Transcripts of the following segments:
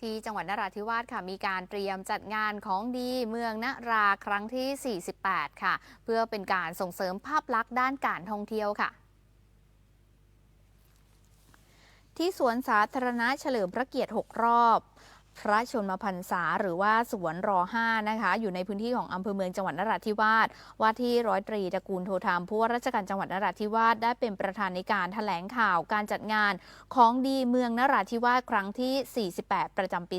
ที่จังหวัดนราธิวาสค่ะมีการเตรียมจัดงานของดีเมืองนราครั้งที่ 48 ค่ะ เพื่อเป็นการส่งเสริมภาพลักษณ์ด้านการท่องเที่ยวค่ะที่สวนสาธารณะเฉลิมพระเกียรติ 6 รอบ พระชนมพรรษาหรือว่าสวนรอ5นะคะ อยู่ในพื้นที่ของอำเภอเมืองจังหวัดนราธิวาสว่าที่ร้อยตรีตระกูลโทธรรมผู้ว่าราชการจังหวัดนราธิวาสได้เป็นประธานในการแถลงข่าวการจัดงานของดีเมืองนราธิวาสครั้งที่ 48 ประจำปี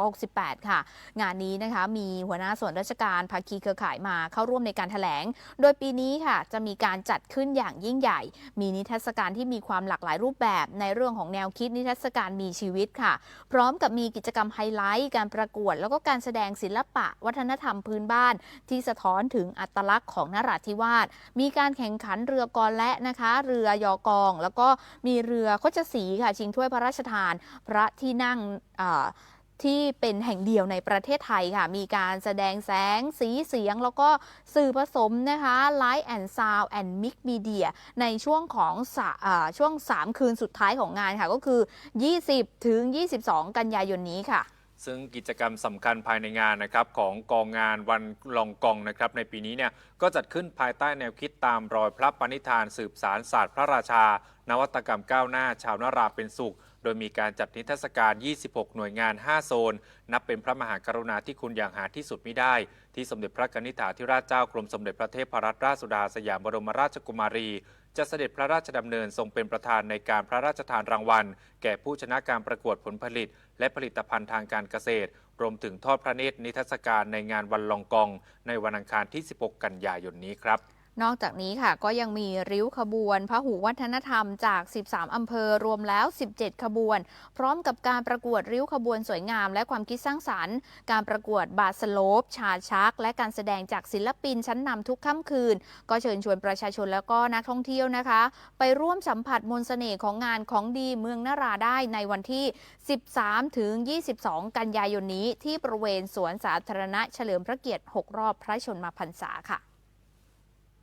2568 ค่ะ งานนี้นะคะมีหัวหน้าส่วนราชการภาคีเครือข่ายมาเข้าร่วมในการแถลง โดยปีนี้ค่ะจะมีการจัดขึ้นอย่างยิ่งใหญ่ มีนิทรรศการที่มีความหลากหลายรูปแบบในเรื่องของแนวคิดนิทรรศการมีชีวิตค่ะ พร้อมกับมีกิจกรรมไฮไลท์ การประกวด แล้วก็การแสดงศิลปะ วัฒนธรรมพื้นบ้าน ที่สะท้อนถึงอัตลักษณ์ของนราธิวาส มีการแข่งขันเรือกอและนะคะ เรือยอกอง แล้วก็มีเรือโคชสีค่ะ ชิงถ้วยพระราชทาน พระที่นั่ง ที่เป็นแห่งเดียวในประเทศไทยค่ะ มีการแสดงแสงสีเสียง แล้วก็สื่อผสมนะคะ Light and Sound and Mix Media ในช่วงของอช่วง 3 คืนสุดท้ายของงานค่ะ ก็คือ 20 ถึง 22 กันยายนนี้ค่ะซึ่งกิจกรรมสำคัญภายในงานนะครับของกองงานวันลองกองนะครับในปีนี้เนี่ยก็จัดขึ้นภายใต้แนวคิดตามรอยพระปณิธาน สืบสารศาสตร์พระราชา นวัตกรรมก้าวหน้า ชาวนาราเป็นสุข โดยมีการจัดนิทรรศการ 26 หน่วยงาน 5 โซน นับเป็นพระมหากรุณาธิคุณอย่างหาที่สุดมิได้ ที่สมเด็จพระกนิษฐาธิราชเจ้ากรมสมเด็จพระเทพรัตนราชสุดาสยามบรมราชกุมารี จะเสด็จพระราชดำเนินทรงเป็นประธานในการพระราชทานรางวัล แก่ผู้ชนะการประกวดผลผลิต และผลิตภัณฑ์ทางการเกษตร รวมถึงทอดพระเนตรนิทรรศการในงานวันลองกอง ในวันอังคารที่ 16 กันยายนนี้ครับ นอกจากนี้ค่ะก็ยังมีริ้วขบวนพระหูวัฒนธรรมจาก 13 อำเภอรวมแล้ว 17 ขบวน พร้อมกับการประกวดริ้วขบวนสวยงาม และความคิดสร้างสรรค์ การประกวดบาสโลป ชาชัก และการแสดงจากศิลปินชั้นนำทุกค่ำคืน ก็เชิญชวนประชาชนแล้วก็นักท่องเที่ยวนะคะ ไปร่วมสัมผัสมนต์เสน่ห์ของงานของดีเมืองนาราได้ในวันที่ 13 ถึง 22 กันยายนนี้ที่บริเวณสวนสาธารณะเฉลิมพระเกียรติ 6 รอบพระชนมพรรษาค่ะ